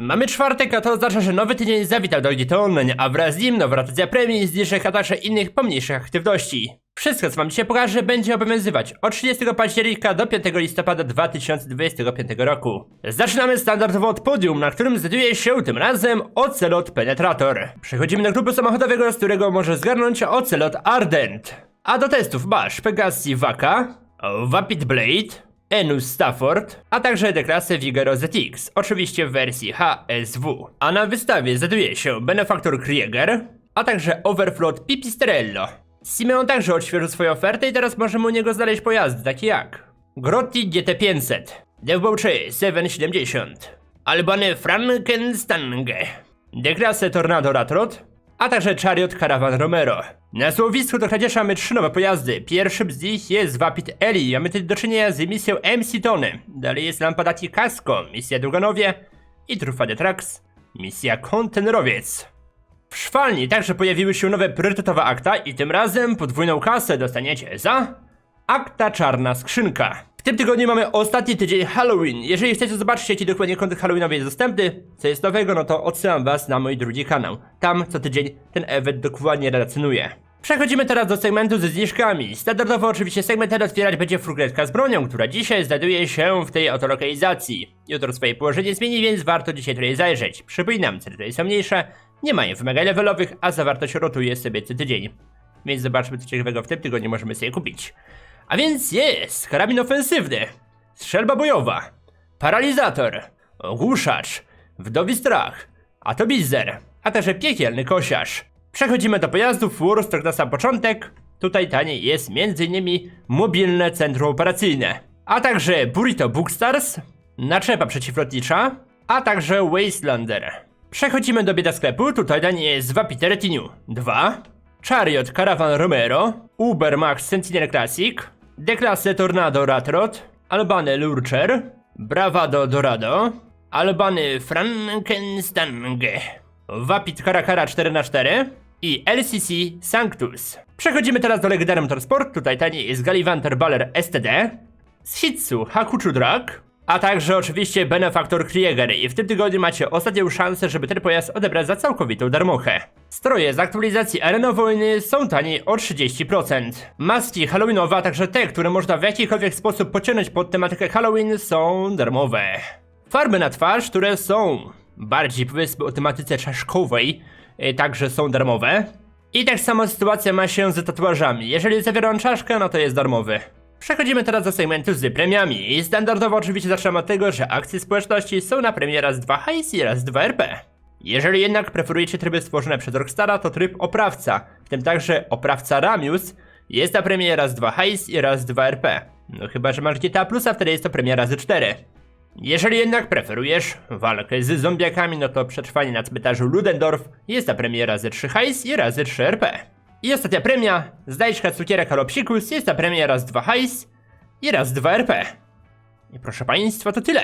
Mamy czwartek, a to oznacza, że nowy tydzień zawitał do Gdzie Online, a wraz z nim nowa rotacja premii, zniżek, a także innych pomniejszych aktywności. Wszystko, co wam dzisiaj pokażę, będzie obowiązywać od 30 października do 5 listopada 2025 roku. Zaczynamy standardowo od podium, na którym znajduje się tym razem Ocelot Penetrator. Przechodzimy do klubu samochodowego, z którego może zgarnąć Ocelot Ardent. A do testów masz Pegasi Waka, Vapid Blade, Enus Stafford, a także deklasę Vigero ZX, oczywiście w wersji HSW. A na wystawie znajduje się Benefactor Krieger, a także Overflow Pipistrello. Simeon także odświeżył swoją ofertę i teraz możemy u niego znaleźć pojazdy takie jak Grotti GT500, Dewbauche 770, Albany Frankenstange, deklasę Tornado Ratrot, a także Chariot Caravan Romero. Na złowisku do kradzieża mamy trzy nowe pojazdy. Pierwszym z nich jest Vapid Eli, mamy tutaj do czynienia z emisją MC Tony. Dalej jest Lampadati Casco, misja Druganowie i Trufa de Trax, misja Kontenerowiec. W szwalni także pojawiły się nowe priorytetowe akta i tym razem podwójną kasę dostaniecie za akta Czarna Skrzynka. W tym tygodniu mamy ostatni tydzień Halloween. Jeżeli chcecie zobaczyć jaki dokładnie kontent Halloweenowy jest dostępny, co jest nowego, no to odsyłam was na mój drugi kanał. Tam co tydzień ten event dokładnie relacjonuję. Przechodzimy teraz do segmentu ze zniżkami. Standardowo oczywiście segment ten otwierać będzie furgonetka z bronią, która dzisiaj znajduje się w tej oto lokalizacji. Jutro swoje położenie zmieni, więc warto dzisiaj tutaj zajrzeć. Przypominam, ceny tutaj są mniejsze, nie mają wymagań levelowych, a zawartość rotuje sobie co tydzień. Więc zobaczmy co ciekawego w tym tygodniu możemy sobie kupić. A więc jest karabin ofensywny, strzelba bojowa, paralizator, ogłuszacz, wdowi strach, atomizer, a także piekielny kosiarz. Przechodzimy do pojazdów Warstock na sam początek. Tutaj taniej jest m.in. mobilne centrum operacyjne, a także Burrito Bookstars, naczepa przeciwlotnicza, a także Wastelander. Przechodzimy do bieda sklepu, tutaj taniej jest Vapid Retinue 2, Chariot Caravan Romero, Uber Max Sentinel Classic, Deklasy Tornado Ratrot, Albany Lurcher, Bravado Dorado, Albany Frankenstange, Vapid Karakara 4x4 i LCC Sanctus. Przechodzimy teraz do legendarny Motorsport, tutaj taniej jest Galivanter Baller STD, Shitsu Hakuchu Drag, a także oczywiście Benefactor Krieger i w tym tygodniu macie ostatnią szansę, żeby ten pojazd odebrać za całkowitą darmochę. Stroje z aktualizacji Arena Wojny są taniej o 30%. Maski halloweenowe, a także te, które można w jakikolwiek sposób pociągnąć pod tematykę Halloween są darmowe. Farby na twarz, które są bardziej powiedzmy o tematyce czaszkowej, y, także są darmowe. I tak sama sytuacja ma się z tatuażami. Jeżeli zawiera on czaszkę, no to jest darmowy. Przechodzimy teraz do segmentu z premiami standardowo oczywiście zaczynamy od tego, że akcje społeczności są na premię raz 2 hajs i raz 2 RP. Jeżeli jednak preferujecie tryby stworzone przez Rockstara, to tryb oprawca, w tym także oprawca Ramius, jest na premię raz 2 hajs i raz 2 RP. No chyba, że masz GTA Plusa, wtedy jest to premia razy 4. Jeżeli jednak preferujesz walkę z zombiakami, no to przetrwanie na cmentarzu Ludendorff jest na premię razy 3 hajs i razy 3 RP. I ostatnia premia, znajdźka cukierek Halopsikus jest na premię raz 2 hajs i raz 2 RP. I proszę państwa, to tyle.